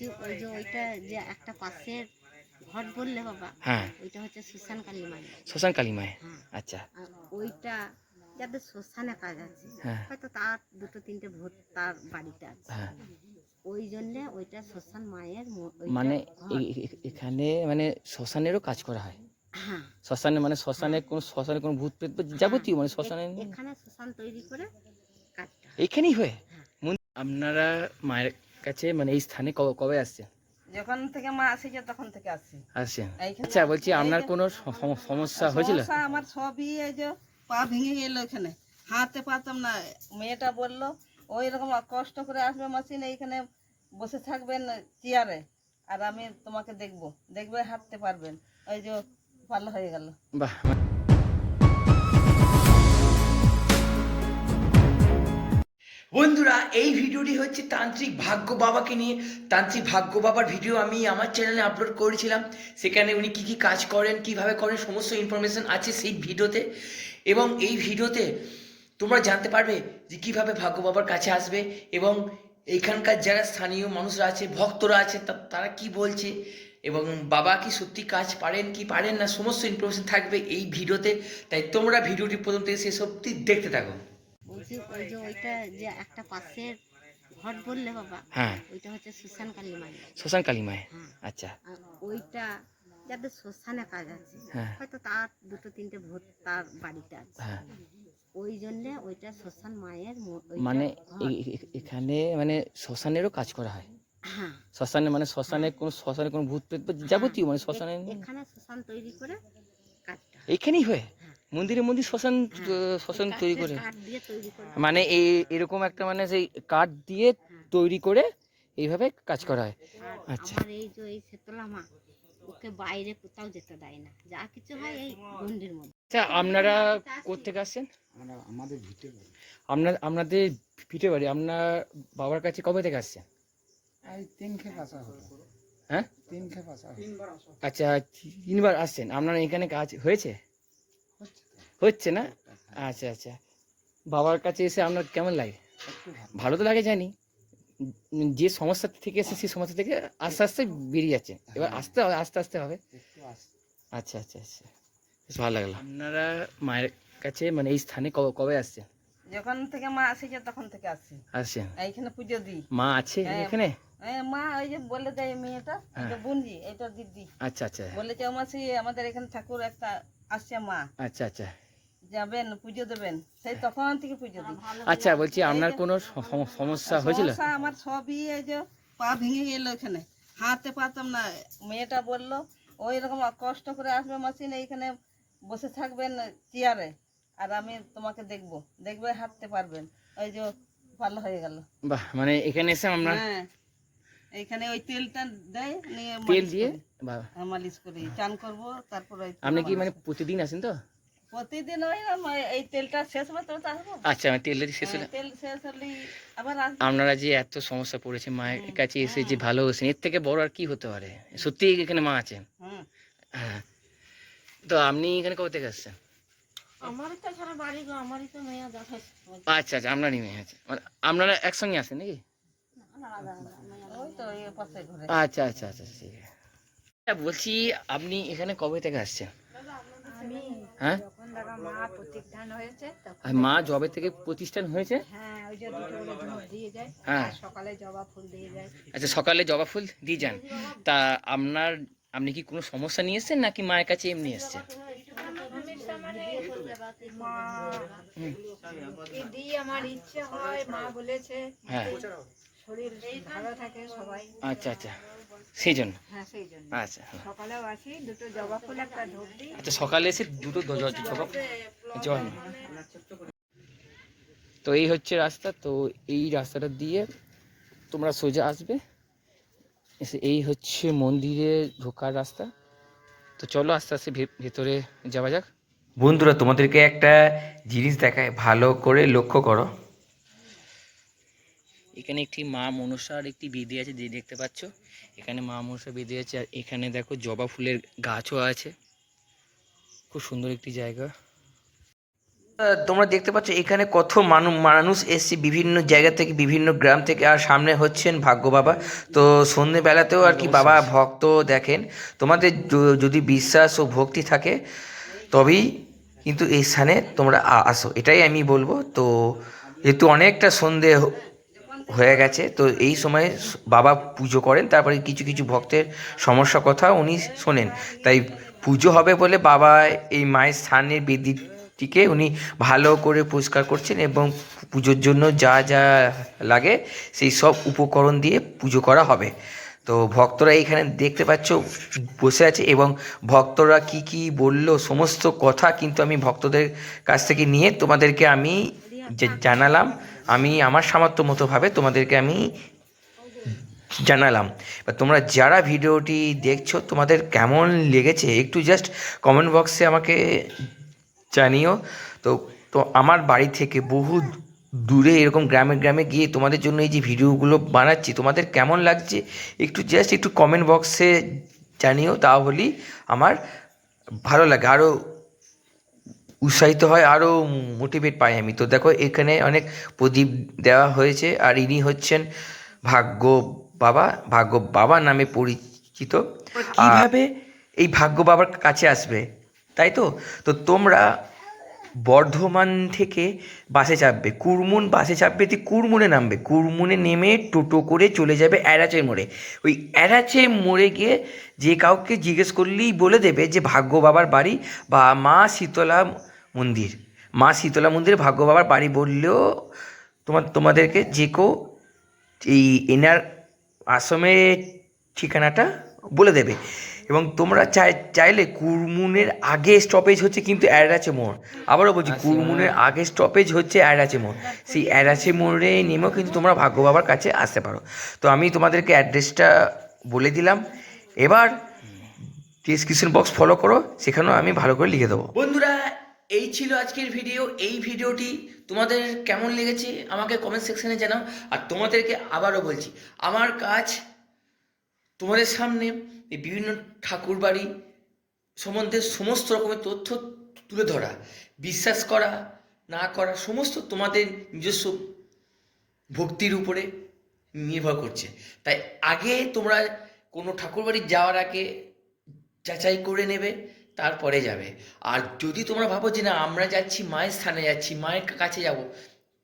বলছি ওই যে ওইটা যে একটা পাশের ঘর বললে বাবা হ্যাঁ। ওইটা হচ্ছে শ্মশান কালী মাই শ্মশান কালী মায় হ্যাঁ। আচ্ছা। ওইটা যাদের শ্মশানে কাজ আছে হ্যাঁ। হয়তো তার দুটো তিনটে ভূত তার বাড়িতে আছে। হ্যাঁ। ওই জন্যে ওইটা শ্মশান মায়ের মানে এখানে মানে শ্মশানেরও কাজ করা হয়? শ্মশানে মানে শ্মশানে কোনো শ্মশানে কোনো ভূত প্রেত যাবতীয় মানে শ্মশানে এখানে শ্মশান তৈরি করে কাজটা হয়। হ্যাঁ। আপনারা মায়ের কাছে মানে এই স্থানে কবে কবে আসছেন? যখন থেকে মা আসেছে তখন থেকে আসছি। এইখানে আচ্ছা বলছি আপনার কোনো সমস্যা হয়েছিল? আমার সবই এই যে পা ভেঙে গেল এখানে। হাঁটতে পারতাম না। মেয়েটা বলল ওই রকম কষ্ট করে আসবে মেশিন এইখানে বসে থাকবেন চেয়ারে আর আমি তোমাকে দেখব। দেখবে হাঁটতে পারবেন। ওই যে ভালো হয়ে গেল। বাহ। বন্ধুরা, এই ভিডিওটি হচ্ছে তান্ত্রিক ভাগ্য বাবাকে নিয়ে। তান্ত্রিক ভাগ্য বাবার ভিডিও আমি আমার চ্যানেলে আপলোড করেছিলাম। সেখানে উনি কি কি কাজ করেন, কীভাবে করেন, সমস্ত ইনফরমেশন আছে সেই ভিডিওতে। এবং এই ভিডিওতে তোমরা জানতে পারবে যে কীভাবে ভাগ্য বাবার কাছে আসবে এবং এইখানকার যারা স্থানীয় মানুষরা আছে, ভক্তরা আছে তারা কি বলছে এবং বাবা কি সত্যি কাজ পারেন, কি পারেন না, সমস্ত ইনফরমেশন থাকবে এই ভিডিওতে। তাই তোমরা ভিডিওটি প্রথম থেকে অবধি দেখতে থাকো। ওই যে ওইটা যে একটা পাশের ঘর বললে বাবা হ্যাঁ। ওইটা হচ্ছে শ্মশান কালী মাই শ্মশান কালী মায় হ্যাঁ। আচ্ছা। ওইটা যাদের শ্মশানে কাজ আছে হ্যাঁ। হয়তো তার দুটো তিনটে ভূত তার বাড়িতে আছে। হ্যাঁ। ওই জন্যে ওইটা শ্মশান মায়ের মানে এখানে মানে শ্মশানেরও কাজ করা হয়? শ্মশানে মানে শ্মশানে কোনো শ্মশানে কোনো ভূত প্রেত যাবতীয় মানে শ্মশানে এখানে শ্মশান তৈরি করে হয়। হয় হ্যাঁ। মন্দিরে মন্দির শ্মশান শ্মশান তৈরি করে। মানে এই এরকম একটা মানে সেই কাঠ দিয়ে। তৈরি করে এইভাবে কাজ করা হয়। আচ্ছা। এই যে এই শেতলা মা ওকে বাইরে কোথাও যেতে দেয় না। যা কিছু হয় এই গন্ডির মধ্যে। আচ্ছা আপনারা কোথেকে আসছেন? আমরা আমাদের ভিটে বাড়ি। আপনার আপনাদের পিঠে বাড়ি। আপনার বাবার কাছে কবে থেকে আসছেন? এই তিন খেপ আসা হলো। হ্যাঁ? তিন খেপ আসা আচ্ছা তিনবার আসছেন। আপনার এখানে কাজ হয়েছে? হচ্ছে না? হ্যাঁ, আচ্ছা আচ্ছা। বাবার কাছে এসে আপনার কেমন লাগে? ভালো তো লাগে জানি। যে সমস্যা থেকে এসে সেই সমস্যা থেকে আস্তে আস্তে বেরিয়ে যাচ্ছে। এবার হ্যাঁ। আস্তে হবে আস্তে আস্তে হবে। আচ্ছা আচ্ছা আচ্ছা। বেশ ভালো লাগল। আপনারা মায়ের কাছে মানে এই স্থানে কবে কবে আসছেন? যখন থেকে মা আসেছে তখন থেকে আসছি। আসছেন? এইখানে পুজো দিই। মা আছে হ্যাঁ। এখানে? মা ওই যে বলে দেয় মেয়েটা হ্যাঁ। এটা বোনজি এটা দিদি। আচ্ছা আচ্ছা। বলেছে ও মাসি আমাদের এখানে ঠাকুর একটা আসছে মা। আচ্ছা আচ্ছা। যাবেন পুজো দেবেন সেই তখন থেকে পুজো দিই। আচ্ছা বলছি আপনার কোনো সমস্যা হয়েছিল? আমার সবই এই যে পা ভেঙে গেল এখানে। হাঁটতে পারতাম না মেয়েটা বলল ওই রকম কষ্ট করে আসবে মেশিন এইখানে বসে থাকবেন চেয়ারে আর আমি তোমাকে দেখব দেখবে হাঁটতে পারবেন। ওই যে ভালো হয়ে গেল। বাহ মানে এখানে এসে আমরা হ্যাঁ এইখানে ওই তেলটা দেয় নিয়ে তেল মালিশ দিয়ে? করি। হ্যাঁ, মালিশ করি চান করব তারপর আপনি কি মানে। প্রতিদিন আসেন তো? প্রতিদিন ওই না, এই তেলটা শেষ হবে তো আচ্ছা মানে তেল শেষ হলে হ্যাঁ, তেল শেষ আবার আপনারা যে এত সমস্যা পড়েছে মায়ের কাছে এসে যে ভালো হয়েছেন এর থেকে বড় আর কি হতে পারে? সত্যি এখানে মা আছেন? হ্যাঁ। তো আপনি এখানে কবে থেকে আসছেন? আমারই তো সারা বাড়ি গো আমারই তো মেয়ে দেখো আচ্ছা আচ্ছা আপনারই মেয়ে আছে। মানে আপনারা একসঙ্গে আসেন নাকি? ওই তো এই পাশে ঘরে। আচ্ছা আচ্ছা আচ্ছা ঠিক আছে। আচ্ছা, বলছি আপনি এখানে কবে থেকে আসছেন? আমি হ্যাঁ? আর মা জবে থেকে প্রতিষ্ঠান হয়েছে? হ্যাঁ হ্যাঁ। আচ্ছা সকালে জবা ফুল দিয়ে যান। তা আপনার আপনি কি কোনো সমস্যা নিয়ে এসেছেন নাকি মায়ের কাছে এমনি এসেছেন আমার ইচ্ছে হয় মা বলেছে। হ্যাঁ। শরীর ভালো থাকে সবাই। আচ্ছা আচ্ছা। সেই জন্য? হ্যাঁ আচ্ছা হ্যাঁ। সকালেও আসি দুটো জবা ফুল একটা ধূপ দিই। আচ্ছা সকালে এসে দুটো জবা জল তো এই হচ্ছে রাস্তা তো এই রাস্তাটা দিয়ে তোমরা সোজা আসবে। এসে এই হচ্ছে মন্দিরে ঢোকার রাস্তা। তো চলো আস্তে আস্তে ভে- ভেতরে যাওয়া যাক। বন্ধুরা তোমাদেরকে একটা জিনিস দেখায় ভালো করে লক্ষ্য করো। এখানে একটি মা মনসার একটি বেদি আছে যে দেখতে পাচ্ছ। এখানে মা মনসা বেদি আছে আর এখানে দেখো জবা ফুলের গাছও আছে। খুব সুন্দর একটি জায়গা। তোমরা দেখতে পাচ্ছ এখানে কত মানুষ মানুষ এসছে বিভিন্ন জায়গা থেকে বিভিন্ন গ্রাম থেকে আর সামনে হচ্ছেন ভাগ্য বাবা। তো সন্ধেবেলাতেও আর কি বাবা ভক্ত দেখেন। তোমাদের যদি বিশ্বাস ও ভক্তি থাকে তবেই কিন্তু এই স্থানে তোমরা আসো। এটাই আমি বলব। তো যেহেতু অনেকটা সন্ধে হয়ে গেছে। তো এই সময়ে বাবা পুজো করেন, তারপরে কিছু কিছু ভক্তের সমস্যা কথা উনি শোনেন। তাই পুজো হবে বলে বাবা এই মায়ের স্থানের বেদিটিকে উনি ভালো করে পরিষ্কার করছেন এবং পুজোর জন্য যা যা লাগে সেই সব উপকরণ দিয়ে পুজো করা হবে। তো ভক্তরা এইখানে দেখতে পাচ্ছ, বসে আছে এবং ভক্তরা কি কি বলল, সমস্ত কথা কিন্তু আমি ভক্তদের কাছ থেকে নিয়ে তোমাদেরকে আমি যে- জানালাম, আমি আমার সামর্থ্য মতোভাবে তোমাদেরকে আমি জানালাম। বা তোমরা যারা ভিডিওটি দেখছ, তোমাদের কেমন লেগেছে একটু জাস্ট কমেন্ট বক্সে আমাকে জানিও। তো তো আমার বাড়ি থেকে বহু দূরে এরকম গ্রামে গ্রামে গিয়ে তোমাদের জন্য এই যে ভিডিওগুলো বানাচ্ছি, তোমাদের কেমন লাগছে একটু জাস্ট একটু কমেন্ট বক্সে জানিও, তাহলেই আমার ভালো লাগে। আরও উৎসাহিত হয় আরও মোটিভেট পাই আমি। তো দেখো এখানে অনেক প্রদীপ দেওয়া হয়েছে আর ইনি হচ্ছেন ভাগ্য বাবা ভাগ্য বাবা নামে পরিচিত। কীভাবে? এই ভাগ্য বাবার কাছে আসবে তাই তো? তো তোমরা বর্ধমান থেকে বাসে চাপবে কুরমুন বাসে চাপবে তুই কুরমুনে নামবে। কুরমুনে নেমে টোটো করে চলে যাবে অ্যারাচের মোড়ে। ওই অ্যারাচের মোড়ে গিয়ে যে কাউকে জিজ্ঞেস করলেই বলে দেবে যে ভাগ্য বাবার বাড়ি বা মা শীতলা মন্দির। মা শীতলা মন্দিরে ভাগ্য বাবার বাড়ি বললেও তোমার তোমাদেরকে যে কেউ এই এনার আশ্রমের ঠিকানাটা বলে দেবে। এবং তোমরা চাই চাইলে কুরমুনের আগে স্টপেজ হচ্ছে কিন্তু অ্যাডাচে মোড়। আবারও বলছি কুরমুনের আগে স্টপেজ হচ্ছে অ্যাডাচে মোড়। সেই অ্যাডাচে মোড়ে নেমেও কিন্তু তোমরা ভাগ্য বাবার কাছে আসতে পারো। তো আমি তোমাদেরকে অ্যাড্রেসটা বলে দিলাম। এবার ডিসক্রিপশন বক্স ফলো করো সেখানেও আমি ভালো করে লিখে দেবো। বন্ধুরা এই ছিল আজকের ভিডিও এই ভিডিওটি তোমাদের কেমন লেগেছে আমাকে কমেন্ট সেকশনে জানাও। আর তোমাদেরকে আবারও বলছি, আমার কাজ তোমাদের সামনে বিভিন্ন ঠাকুর বাড়ি সম্বন্ধে সমস্ত রকমের তথ্য তুলে ধরা, বিশ্বাস করা, না করা, সমস্ত তোমাদের নিজস্ব ভক্তির উপরে নির্ভর করছে। তাই আগে তোমরা কোনো ঠাকুর বাড়ি যাওয়ার আগে যাচাই করে নেবে তারপরে যাবে। আর যদি তোমরা ভাবো যে না, আমরা যাচ্ছি, মায়ের স্থানে যাচ্ছি, মায়ের কাছে যাব,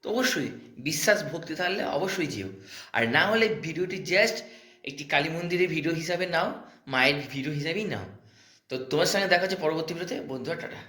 তো অবশ্যই বিশ্বাস, ভক্তি থাকলে অবশ্যই যেও। আর না হলে ভিডিওটি জাস্ট একটি কালী মন্দিরের ভিডিও হিসাবে নাও, মায়ের ভিডিও হিসাবেই নাও। তো তোমার সঙ্গে দেখা হচ্ছে পরবর্তী ভিডিওতে বন্ধুরা, টাটা।